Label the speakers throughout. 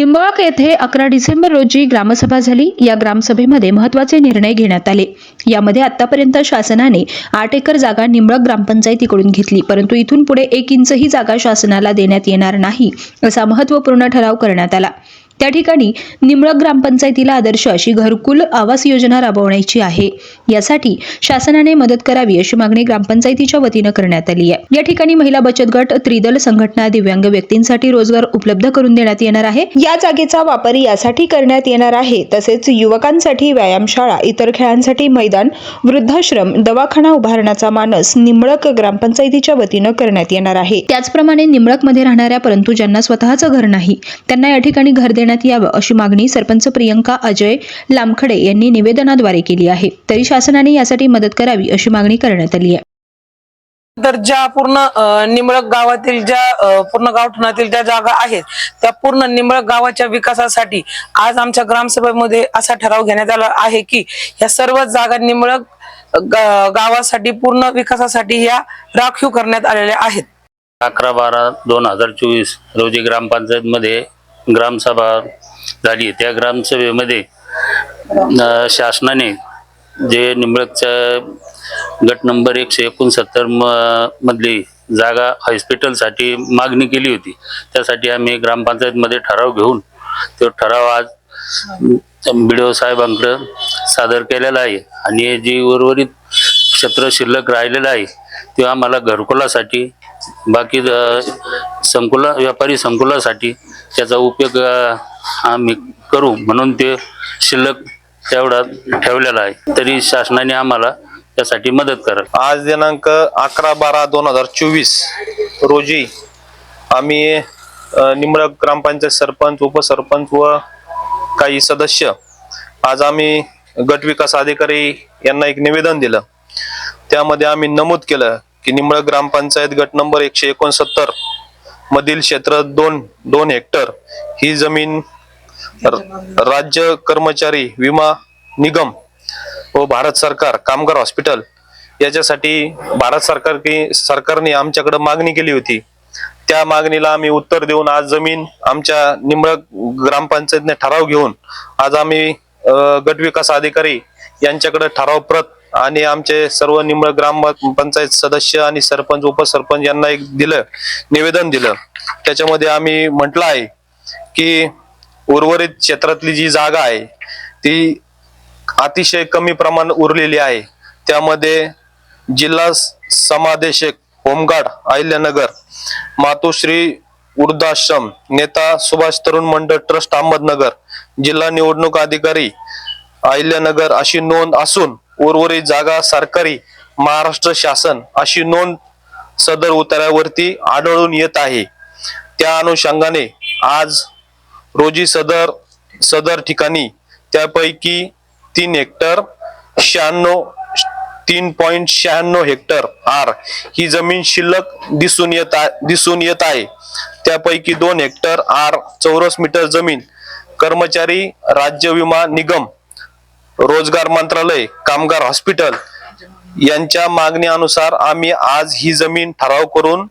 Speaker 1: निंबळक येथे अकरा डिसेंबर रोजी ग्रामसभा झाली. या ग्रामसभेमध्ये महत्त्वाचे निर्णय घेण्यात आले. यामध्ये आतापर्यंत शासनाने आठ एकर जागा निंबळक ग्रामपंचायतीकडून घेतली. परंतु इथून पुढे एक इंचही जागा शासनाला देण्यात येणार नाही असा महत्त्वपूर्ण ठराव करण्यात आला. त्या ठिकाणी निमळक ग्रामपंचायतीला आदर्श अशी घरकुल आवास योजना राबवण्याची आहे. यासाठी शासनाने मदत करावी अशी मागणी ग्रामपंचायतीच्या वतीनं करण्यात आली आहे. या ठिकाणी महिला बचत गट त्रिदल संघटना दिव्यांग व्यक्तींसाठी रोजगार उपलब्ध करून देण्यात येणार आहे. या जागेचा वापर यासाठी करण्यात येणार आहे. तसेच युवकांसाठी व्यायामशाळा इतर खेळांसाठी मैदान वृद्धाश्रम दवाखाना उभारण्याचा मानस निमळक ग्रामपंचायतीच्या वतीनं करण्यात येणार आहे. त्याचप्रमाणे निमळकमध्ये राहणाऱ्या परंतु ज्यांना स्वतःचं घर नाही त्यांना या ठिकाणी घर देण्यात यावं अशी मागणी सरपंच प्रियंका अजय लामखडे यांनी निवेदनाद्वारे केली आहे. तरी शासनाने यासाठी मदत करावी अशी मागणी करण्यात आली आहे.
Speaker 2: तर ज्या पूर्ण अ, निंबळक गावातील ज्या पूर्ण गावठणातील ज्या जागा आहेत त्या पूर्ण निंबळक गावाच्या विकासासाठी आज आमच्या ग्रामसभेमध्ये असा ठराव घेण्यात आला आहे की या सर्व जागा निंबळक गा- गावासाठी पूर्ण विकासासाठी या राखीव करण्यात आलेल्या आहेत.
Speaker 3: अकरा बारा दोन हजार चोवीस रोजी ग्रामपंचायतमध्ये ग्रामसभा झाली. त्या ग्रामसभेमध्ये शासनाने जे निंबळकच्या गट नंबर एकशे एकोणसत्तर म मधली जागा हॉस्पिटलसाठी मागणी केली होती. त्यासाठी आम्ही ग्रामपंचायतमध्ये ठराव घेऊन तो ठराव आज बी डी ओ साहेबांकडं सादर केलेला आहे. आणि जी उर्वरित क्षेत्र शिल्लक राहिलेलं आहे ते आम्हाला घरकुलासाठी बाकी संकुला व्यापारी संकुलासाठी त्याचा उपयोग आम्ही करू म्हणून ते शिल्लक तेवढा ठेवलेला आहे. तरी शासनाने आम्हाला त्यासाठी मदत करा
Speaker 4: आज दिनांक अकरा बारा दोन हजार चोवीस रोजी आम्ही निमळक ग्रामपंचायत सरपंच उपसरपंच व काही सदस्य आज आम्ही गट विकास अधिकारी यांना एक निवेदन दिलं. त्यामध्ये आम्ही नमूद केलं की निमळक ग्रामपंचायत गट नंबर एकशे एकोणसत्तर मधील क्षेत्र दोन दोन हेक्टर ही जमीन र- राज्य कर्मचारी विमा निगम व भारत सरकार कामगार हॉस्पिटल याच्यासाठी भारत सरकार सरकारने आमच्याकडे मागणी केली होती. त्या मागणीला आम्ही उत्तर देऊन आज जमीन आमच्या निंबळक ग्रामपंचायतने ठराव घेऊन आज आम्ही गट विकास अधिकारी यांच्याकडे ठराव प्रत आणि आमचे सर्व निमळ ग्राम पंचायत सदस्य आणि सरपंच उपसरपंच यांना एक दिलं निवेदन दिलं. त्याच्यामध्ये आम्ही म्हटलं आहे की उर्वरित क्षेत्रातली जी जागा आहे ती अतिशय कमी प्रमाण उरलेली आहे. त्यामध्ये जिल्हा समादेशक होमगार्ड अहिल्यानगर मातोश्री वृद्धाश्रम नेता सुभाष तरुण मंडळ ट्रस्ट अहमदनगर जिल्हा निवडणूक अधिकारी अहिल्यानगर अशी नोंद असून उर्वरित जागा सरकारी महाराष्ट्र शासन अशी नोंद सदर उतार्यावरती आढळून येत आहे. त्या अनुषंगाने आज रोजी सदर सदर ठिकाणी त्यापैकी तीन हेक्टर शहाण्णव तीन पॉईंट शहाण्णव हेक्टर आर ही जमीन शिल्लक दिसून येत दिसून येत आहे. त्यापैकी दोन हेक्टर आर चौरस मीटर जमीन कर्मचारी राज्य विमा निगम रोजगार मंत्रालय कामगार हॉस्पिटल यांच्या मागणीनुसार आम्ही आज ही जमीन ठराव करून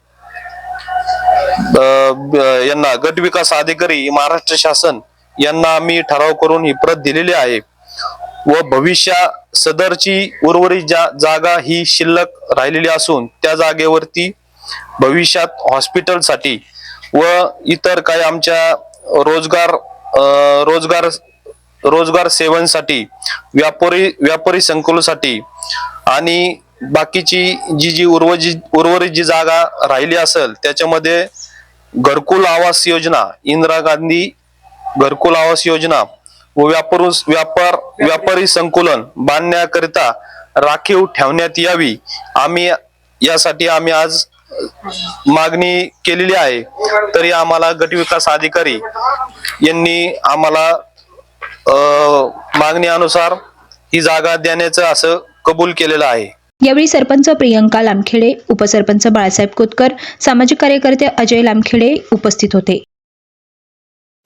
Speaker 4: ब- यांना गट विकास अधिकारी महाराष्ट्र शासन यांना आम्ही ठराव करून ही प्रत दिलेली आहे. व भविष्या सदरची उर्वरित जा जागा ही शिल्लक राहिलेली असून त्या जागेवरती भविष्यात हॉस्पिटलसाठी व इतर काही आमच्या रोजगार रोजगार रोजगार सेवांसाठी व्यापारी व्यापारी संकुलासाठी आणि बाकीची जी जी उर्वजी उर्वरित जी जागा राहिली असेल त्याच्यामध्ये घरकुल आवास योजना इंदिरा गांधी घरकुल आवास योजना व व्यापार व्यापार व्यापारी संकुलन बांधण्याकरिता राखीव ठेवण्यात यावी. आम्ही यासाठी आम्ही आज मागणी केलेली आहे. तरी आम्हाला गटविकास अधिकारी यांनी आम्हाला मागणीनुसार ही जागा देण्याचं असं कबूल केलेलं आहे.
Speaker 1: यावेळी सरपंच प्रियंका लामखेडे उपसरपंच बाळासाहेब कोतकर सामाजिक कार्यकर्ते अजय लामखेडे उपस्थित होते.